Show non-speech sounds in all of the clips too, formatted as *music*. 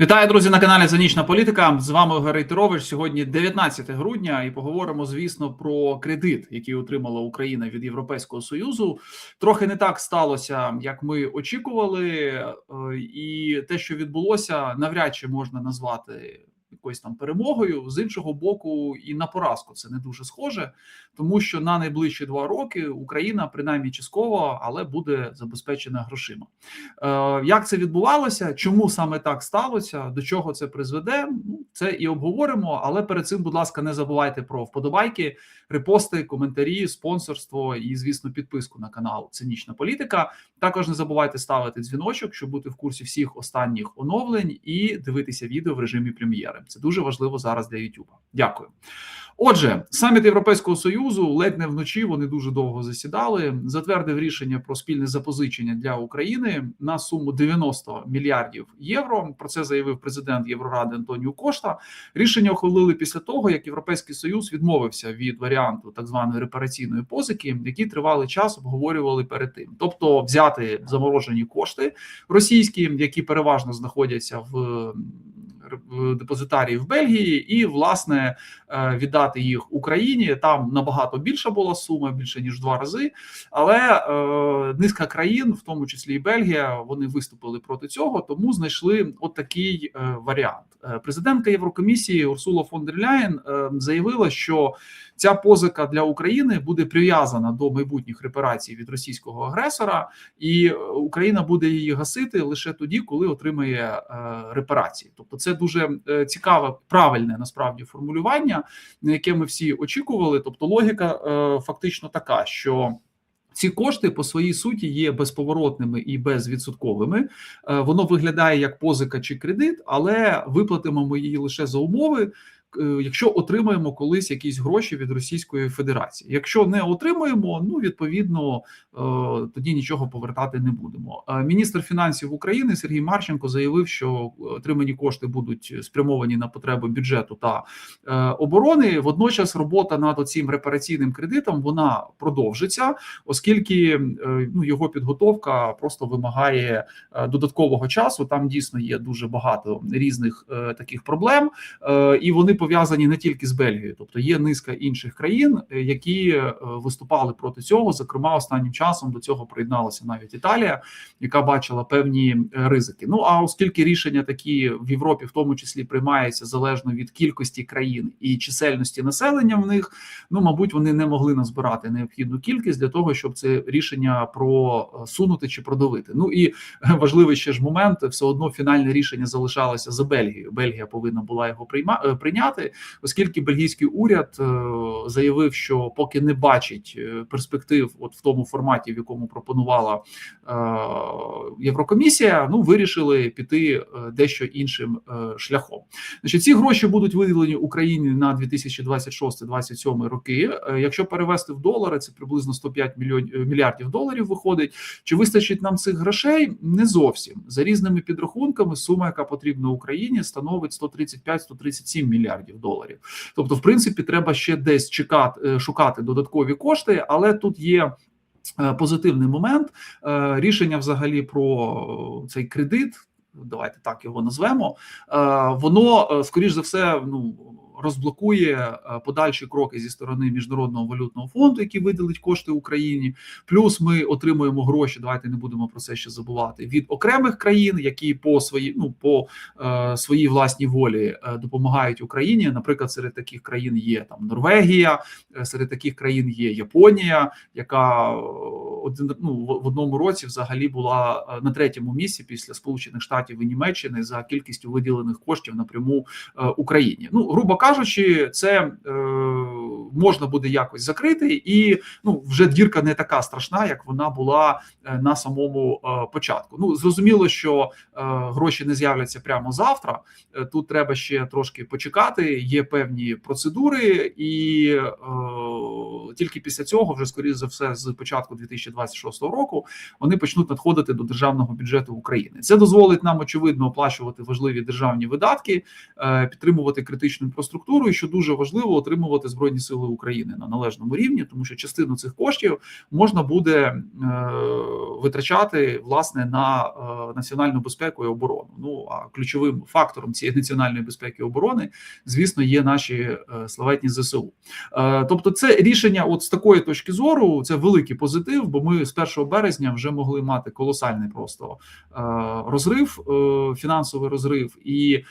Вітаю, друзі, на каналі Занічна Політика. З вами Гарий Тирович. Сьогодні 19 грудня, і поговоримо, звісно, про кредит, який отримала Україна від Європейського союзу. Трохи не так сталося, як ми очікували, е, і те, що відбулося, навряд чи можна назвати якоюсь там перемогою. З іншого боку, і на поразку це не дуже схоже, тому що на найближчі два роки Україна, принаймні частково, але буде забезпечена грошима. Е, Як це відбувалося? Чому саме так сталося? До чого це призведе? Ну, це і обговоримо. Але перед цим, будь ласка, не забувайте про вподобайки, репости, коментарі, спонсорство і, звісно, підписку на канал Цинічна Політика. Також не забувайте ставити дзвіночок, щоб бути в курсі всіх останніх оновлень і дивитися відео в режимі прем'єри. Це дуже важливо зараз для YouTube. Дякую. Отже, саміт Європейського союзу ледь не вночі. Вони дуже довго засідали. Затвердив рішення про спільне запозичення для України на суму 90 мільярдів євро. Про це заявив президент Євроради Антоніо Кошта. Рішення ухвалили після того, як Європейський союз відмовився від варіанту так званої репараційної позики, які тривалий час обговорювали перед тим, тобто взяти заморожені кошти російські, які переважно знаходяться в депозитарії в Бельгії, і власне е, віддати їх Україні. Там набагато більша була сума, більше ніж два рази. Але е, низка країн, в тому числі і Бельгія, вони виступили проти цього, тому знайшли от такий е, варіант. Президентка Єврокомісії Урсула фон дер Ляєн заявила, що ця позика для України буде прив'язана до майбутніх репарацій від російського агресора, і Україна буде її гасити лише тоді, коли отримає репарації. Тобто, це дуже цікаве, правильне насправді формулювання, на яке ми всі очікували. Тобто, логіка фактично така, що ці кошти по своїй суті є безповоротними і безвідсотковими. Воно виглядає як позика чи кредит, але виплатимо ми її лише за умови. Якщо отримаємо колись якісь гроші від Російської Федерації, якщо не отримаємо, ну відповідно тоді нічого повертати не будемо. Міністр фінансів України Сергій Марченко заявив, що отримані кошти будуть спрямовані на потреби бюджету та оборони. Водночас робота над цим репараційним кредитом вона продовжиться, оскільки ну його підготовка просто вимагає додаткового часу. Там дійсно є дуже багато різних таких проблем, і вони пов'язані не тільки з Бельгією, тобто є низка інших країн, які виступали проти цього. Зокрема, останнім часом до цього приєдналася навіть Італія, яка бачила певні ризики. Ну а оскільки рішення такі в Європі, в тому числі, приймаються залежно від кількості країн і чисельності населення в них, ну мабуть, вони не могли назбирати необхідну кількість для того, щоб це рішення просунути чи продавити. Ну і важливий ще ж момент, все одно фінальне рішення залишалося за Бельгією. Бельгія повинна була його приймати прийняти, оскільки бельгійський уряд е, заявив, що поки не бачить е, перспектив, от в тому форматі, в якому пропонувала е, Єврокомісія, ну вирішили піти дещо іншим шляхом. Значить, ці гроші будуть виділені Україні на 2026-2027 роки. Якщо перевести в долари, це приблизно 105 мільйонів мільярдів доларів. Виходить, чи вистачить нам цих грошей? Не зовсім за різними підрахунками. Сума, яка потрібна Україні, становить 135-137 мільярдів доларів. Тобто, в принципі, треба ще десь чекати, шукати додаткові кошти, але тут є. Позитивний момент рішення взагалі про цей кредит. Давайте так його назвемо. Воно скоріш за все, ну розблокує подальші кроки зі сторони міжнародного валютного фонду, який виділить кошти Україні. Плюс ми отримуємо гроші. Давайте не будемо про це ще забувати від окремих країн, які по свої ну по е, своїй власній волі е, допомагають Україні. Наприклад, серед таких країн є там Норвегія, серед таких країн є Японія, яка один ну, в одному році взагалі була на третьому місці після Сполучених Штатів і Німеччини за кількістю виділених коштів напряму е, Україні. Ну грубо кажучи, це е, можна буде якось закрити, і ну вже дірка не така страшна, як вона була е, на самому е, початку. Ну зрозуміло, що е, гроші не з'являться прямо завтра. Тут треба ще трошки почекати. Є певні процедури, і тільки після цього, вже скоріш за все, з початку 2026 року вони почнуть надходити до державного бюджету України. Це дозволить нам очевидно оплачувати важливі державні видатки, підтримувати критичну інфраструктуру, і що дуже важливо отримувати збройні сили України на належному рівні, тому що частину цих коштів можна буде е, витрачати власне на е, національну безпеку і оборону. Ну а ключовим фактором цієї національної безпеки і оборони, звісно, є наші е, славетні зсу. Тобто, це рішення, от з такої точки зору, це великий позитив, бо ми з 1 березня вже могли мати колосальний просто розрив, фінансовий розрив, і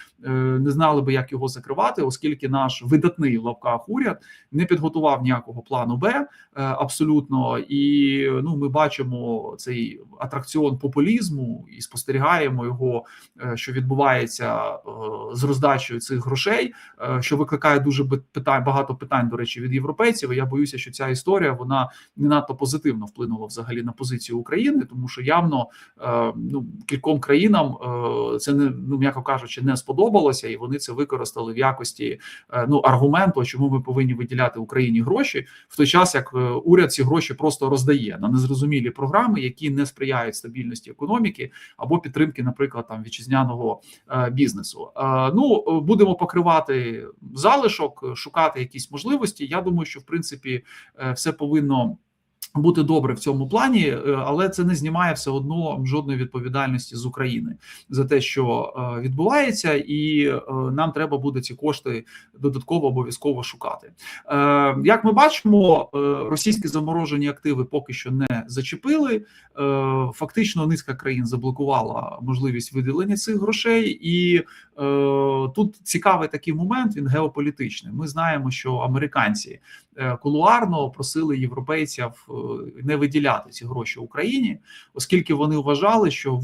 не знали би, як його закривати, оскільки наш видатний в лапках уряд не підготував ніякого плану Б е, абсолютно. І ну, ми бачимо цей атракціон популізму і спостерігаємо його, е, що відбувається е, з роздачею цих грошей, що викликає дуже питань, багато питань, до речі, від європейців. Я боюся, що ця історія вона не надто позитивно вплинула взагалі на позицію України, тому що явно ну кільком країнам це не ну м'яко кажучи, не сподобалося, і вони це використали в якості ну аргументу, чому ми повинні виділяти Україні гроші в той час, як е, уряд ці гроші просто роздає на незрозумілі програми, які не сприяють стабільності економіки або підтримки, наприклад, там вітчизняного е, бізнесу. Е, ну будемо покривати залишок, шукати якісь можливості. Я думаю, що в принципі все повинно. Бути добре в цьому плані, е, але це не знімає все одно жодної відповідальності з України за те, що е, відбувається, і е, нам треба буде ці кошти додатково обов'язково шукати. Як ми бачимо, російські заморожені активи поки що не зачепили. Фактично, низка країн заблокувала можливість виділення цих грошей, і тут цікавий такий момент. Він геополітичний. Ми знаємо, що американці кулуарно просили європейців не виділяти ці гроші Україні, оскільки вони вважали, що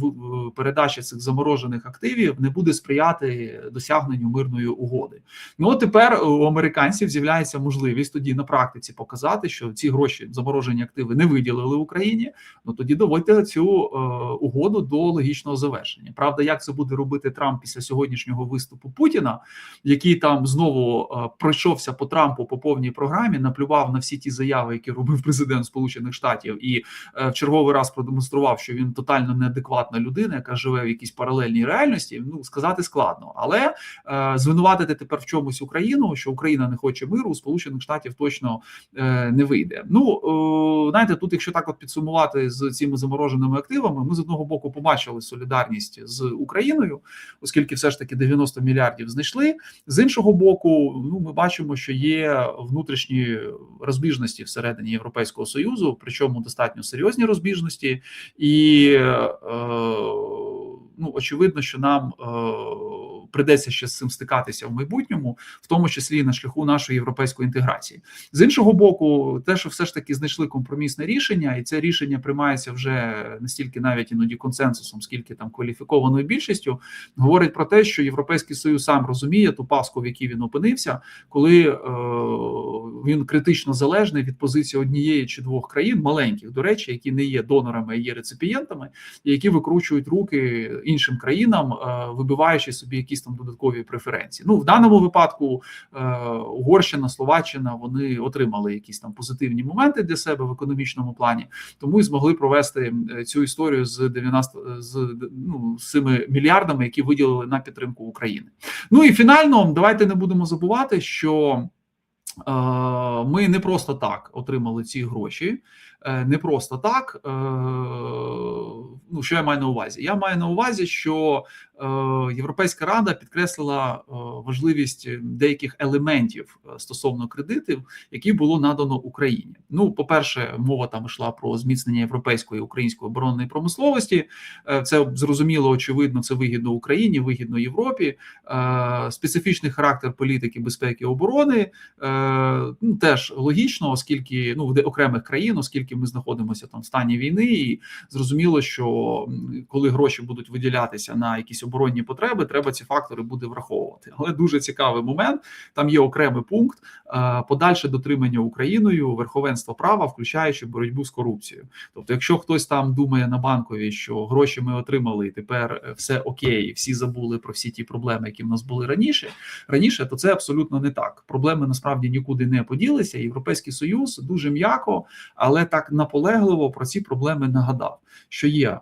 передача цих заморожених активів не буде сприяти досягненню мирної угоди. Ну от тепер у американців з'являється можливість тоді на практиці показати, що ці гроші заморожені активи не виділили Україні. Ну тоді доводьте цю е, угоду до логічного завершення. Правда, як це буде робити Трамп після сьогоднішнього виступу Путіна, який там знову е, пройшовся по Трампу по повній програмі, наплював на всі ті заяви, які робив президент Сполучених. Штатів і е, в черговий раз продемонстрував, що він тотально неадекватна людина, яка живе в якійсь паралельній реальності. Ну сказати складно, але звинуватити тепер в чомусь Україну, що Україна не хоче миру, у Сполучених Штатів точно е, не вийде. Ну е, знаєте, тут, якщо так от підсумувати з цими замороженими активами, ми з одного боку побачили солідарність з Україною, оскільки все ж таки 90 мільярдів знайшли. З іншого боку, ну ми бачимо, що є внутрішні розбіжності всередині Європейського союзу, причому достатньо серйозні розбіжності, і е, ну очевидно, що нам е, придеться ще з цим стикатися в майбутньому, в тому числі на шляху нашої європейської інтеграції. З іншого боку, те, що все ж таки знайшли компромісне рішення, і це рішення приймається вже не стільки навіть іноді консенсусом, скільки там кваліфікованою більшістю, говорить про те, що європейський союз сам розуміє ту паску, в якій він опинився, коли е, він критично залежний від позиції однієї чи двох країн, маленьких до речі, які не є донорами, а є реципієнтами, які викручують руки іншим країнам, е, вибиваючи собі якісь там додаткові преференції. Ну в даному випадку е, Угорщина, Словаччина вони отримали якісь там позитивні моменти для себе в економічному плані, тому і змогли провести цю історію з 90 з ну з цими мільярдами, які виділили на підтримку України. Ну і фінально давайте не будемо забувати, що. Е, ми не просто так отримали ці гроші, е, не просто так. Ну що я маю на увазі? Я маю на увазі, що Європейська рада підкреслила важливість деяких елементів стосовно кредитів, які було надано Україні. Ну, по перше, мова там йшла про зміцнення європейської української оборонної промисловості. Це зрозуміло, очевидно, це вигідно Україні, вигідно Європі, специфічний характер політики безпеки і оборони ну, теж логічно, оскільки ну в окремих країн, оскільки ми знаходимося там в стані війни, і зрозуміло, що коли гроші будуть виділятися на якісь оборонні потреби, треба ці фактори буде враховувати. Але дуже цікавий момент. Там є окремий пункт подальше дотримання Україною верховенства права, включаючи боротьбу з корупцією. Тобто, якщо хтось там думає на банкові, що гроші ми отримали, і тепер все окей, всі забули про всі ті проблеми, які в нас були раніше, раніше, то це абсолютно не так. Проблеми насправді нікуди не поділися. Європейський союз дуже м'яко, але так наполегливо про ці проблеми нагадав, що є е,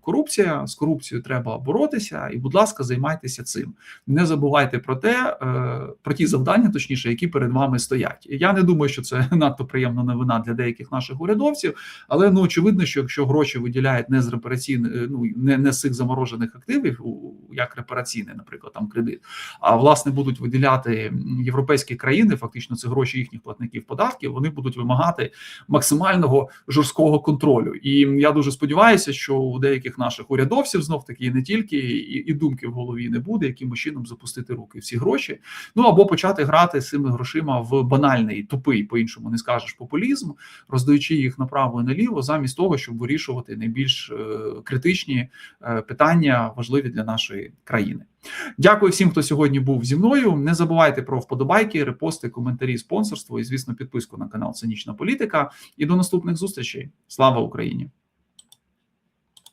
корупція, з корупцією треба боротися, і, будь ласка, займайтеся цим. Не забувайте про те, е, про ті завдання, точніше, які перед вами стоять. Я не думаю, що це *laughs* надто приємна новина для деяких наших урядовців, але ну очевидно, що якщо гроші виділяють не з репараційних, ну не, не з цих заморожених активів, як репараційний, наприклад, там кредит, а власне будуть виділяти європейські країни, фактично це гроші їхніх платників податків. Вони будуть вимагати максимального жорсткого контролю. І я дуже сподіваюся, що у деяких наших урядовців знов таки не тільки і, і думки в голові не буде, яким чином запустити руки всі гроші. Ну або почати грати з цими грошима в банальний тупий, по-іншому не скажеш популізм, роздаючи їх направо і наліво, замість того, щоб вирішувати найбільш е, критичні е, питання, важливі для нашої країни. Дякую всім, хто сьогодні був зі мною. Не забувайте про вподобайки, репости, коментарі, спонсорство і, звісно, підписку на канал Цинічна Політика. І до наступних зустрічей. Слава Україні!